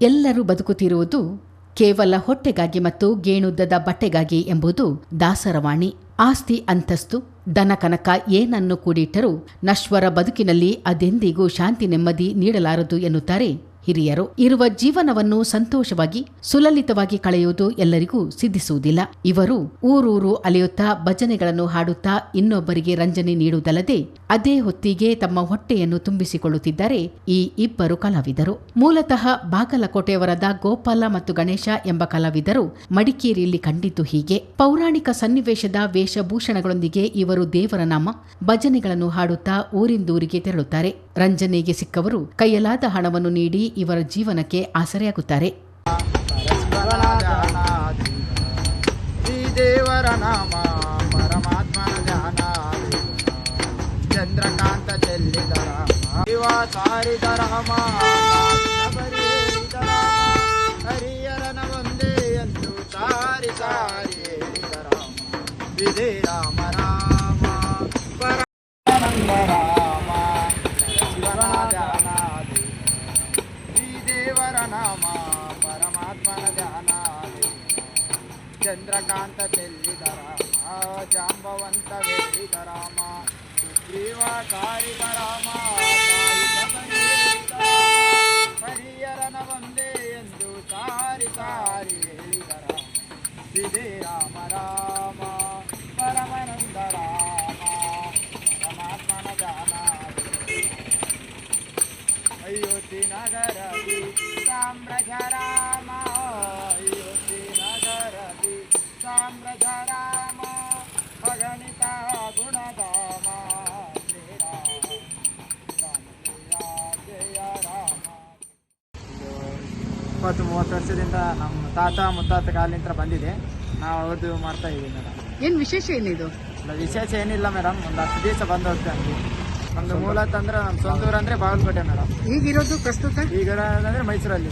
ಎಲ್ಲರೂ ಬದುಕುತ್ತಿರುವುದು ಕೇವಲ ಹೊಟ್ಟೆಗಾಗಿ ಮತ್ತು ಗೇಣುದ್ದದ ಬಟ್ಟೆಗಾಗಿ ಎಂಬುದು ದಾಸರವಾಣಿ. ಆಸ್ತಿ ಅಂತಸ್ತು ದನಕನಕ ಏನನ್ನು ಕೂಡಿಟ್ಟರೂ ನಶ್ವರ ಬದುಕಿನಲ್ಲಿ ಅದೆಂದಿಗೂ ಶಾಂತಿ ನೆಮ್ಮದಿ ನೀಡಲಾರದು ಎನ್ನುತ್ತಾರೆ ಹಿರಿಯರು ಇರುವ ಜೀವನವನ್ನು ಸಂತೋಷವಾಗಿ, ಸುಲಲಿತವಾಗಿ ಕಳೆಯುವುದು ಎಲ್ಲರಿಗೂ ಸಿದ್ಧಿಸುವುದಿಲ್ಲ. ಇವರು ಊರೂರು ಅಲೆಯುತ್ತಾ, ಭಜನೆಗಳನ್ನು ಹಾಡುತ್ತಾ, ಇನ್ನೊಬ್ಬರಿಗೆ ರಂಜನೆ ನೀಡುವುದಲ್ಲದೆ, ಅದೇ ಹೊತ್ತಿಗೆ ತಮ್ಮ ಹೊಟ್ಟೆಯನ್ನು ತುಂಬಿಸಿಕೊಳ್ಳುತ್ತಿದ್ದಾರೆ ಈ ಇಬ್ಬರು ಕಲಾವಿದರು. ಮೂಲತಃ ಬಾಗಲಕೋಟೆಯವರಾದ ಗೋಪಾಲ ಮತ್ತು ಗಣೇಶ ಎಂಬ ಕಲಾವಿದರು ಮಡಿಕೇರಿಯಲ್ಲಿ ಕಂಡಿದ್ದು ಹೀಗೆ. ಪೌರಾಣಿಕ ಸನ್ನಿವೇಶದ ವೇಷಭೂಷಣಗಳೊಂದಿಗೆ ಇವರು ದೇವರ ನಾಮ, ಭಜನೆಗಳನ್ನು ಹಾಡುತ್ತಾ ಊರಿಂದೂರಿಗೆ ತೆರಳುತ್ತಾರೆ. ರಂಜನೆಗೆ ಸಿಕ್ಕವರು ಕೈಯಲಾದ ಹಣವನ್ನು ನೀಡಿ ಇವರ ಜೀವನಕ್ಕೆ ಆಸರೆಯಾಗುತ್ತಾರೆ ಶ್ರೀ ದೇವರ ನಾಮ ಪರಮಾತ್ಮನ ಧ್ಯಾನ ಚಂದ್ರಕಾಂತ ಚೆಲ್ಲಿದ ಶಿವ ಸಾರಿದ ರಾಮ ಶಬರಿ ಹೇಳಿದ ರಾಮ ಹರಿಯರನ ಒಂದೇ ಎಂದು ಸಾರಿ ಸಾರಿ ಹೇಳಿದ ರಾಮ ವಿಧೇ ರಾಮ ರಾಮ ದೇವರ ನಾಮ ಪರಮಾತ್ಮನ ಧ್ಯಾನ ಚಂದ್ರಕಾಂತ ಚೆಲ್ಲಿದ ರಾಮ ಜಾಂಬವಂತ ವೇದಿದ ರಾಮ ಸುಗ್ರೀವ ಕಾರಿದ ರಾಮ ತಾಯಿ ಶಬರಿ ಹೇಳಿದ ರಾಮ. ಹರಿಯರನ ಒಂದೇ ಎಂದು ಸಾರಿ ಸಾರಿ ಹೇಳಿದ ರಾಮ ವಿಧೇ ರಾಮ ರಾಮ ಪರಮಾನಂದ ರಾಮ ಪರಮಾತ್ಮನ ಧ್ಯಾನ ಅಯೋಧ್ಯೆ ನಗರದಿ ಸಾಮ್ರಾಜ್ಯ ರಾಮ ಅಯೋಧ್ಯೆ ನಗರದಿ ಸಾಮ್ರಾಜ್ಯ ರಾಮ ಅಗಣಿತ ಗುಣಧಾಮ ಶ್ರೀರಾಮ ಜಯ ರಾಮ. ಇಪ್ಪತ್ತು ಮೂವತ್ತು ವರ್ಷದಿಂದ ನಮ್ಮ ತಾತ ಮುತ್ತಾತ ಕಾಲಿಂದ ಬಂದಿದೆ. ನಾವು ಅವ್ರದ್ದು ಮಾಡ್ತಾ ಇದ್ದೀವಿ ಮೇಡಮ್. ಏನು ವಿಶೇಷ ಏನಿದು? ಇಲ್ಲ ವಿಶೇಷ ಏನಿಲ್ಲ ಮೇಡಮ್. ಒಂದು ಹತ್ತು ದಿವಸ ಬಂದು ಹೋಗ್ತಾ ಇದ್ವಿ ನಮ್ದು ಮೂಲತಃ ಅಂದ್ರೆ ನಮ್ಮ ಸ್ವಂತ ಊರು ಅಂದ್ರೆ ಬಾಗಲಕೋಟೆ ಮೇಡಮ್. ಈಗಿರೋದು ಪ್ರಸ್ತುತ? ಈಗ ಅಂದ್ರೆ ಮೈಸೂರಲ್ಲಿ.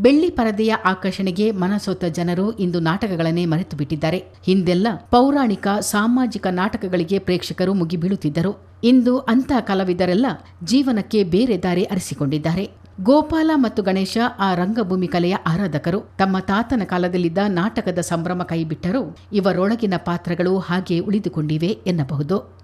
ಬೆಳ್ಳಿ ಪರದೆಯ ಆಕರ್ಷಣೆಗೆ ಮನಸೋತ ಜನರು ಇಂದು ನಾಟಕಗಳನ್ನೇ ಮರೆತು ಬಿಟ್ಟಿದ್ದಾರೆ. ಹಿಂದೆಲ್ಲ ಪೌರಾಣಿಕ ಸಾಮಾಜಿಕ ನಾಟಕಗಳಿಗೆ ಪ್ರೇಕ್ಷಕರು ಮುಗಿಬೀಳುತ್ತಿದ್ದರು. ಇಂದು ಅಂಥ ಕಲಾವಿದರೆಲ್ಲ ಜೀವನಕ್ಕೆ ಬೇರೆ ದಾರಿ ಅರಿಸಿಕೊಂಡಿದ್ದಾರೆ. ಗೋಪಾಲ ಮತ್ತು ಗಣೇಶ ಆ ರಂಗಭೂಮಿ ಕಲೆಯ ಆರಾಧಕರು. ತಮ್ಮ ತಾತನ ಕಾಲದಲ್ಲಿದ್ದ ನಾಟಕದ ಸಂಭ್ರಮ ಕೈಬಿಟ್ಟರೂ ಇವರೊಳಗಿನ ಪಾತ್ರಗಳು ಹಾಗೆ ಉಳಿದುಕೊಂಡಿವೆ ಎನ್ನಬಹುದು.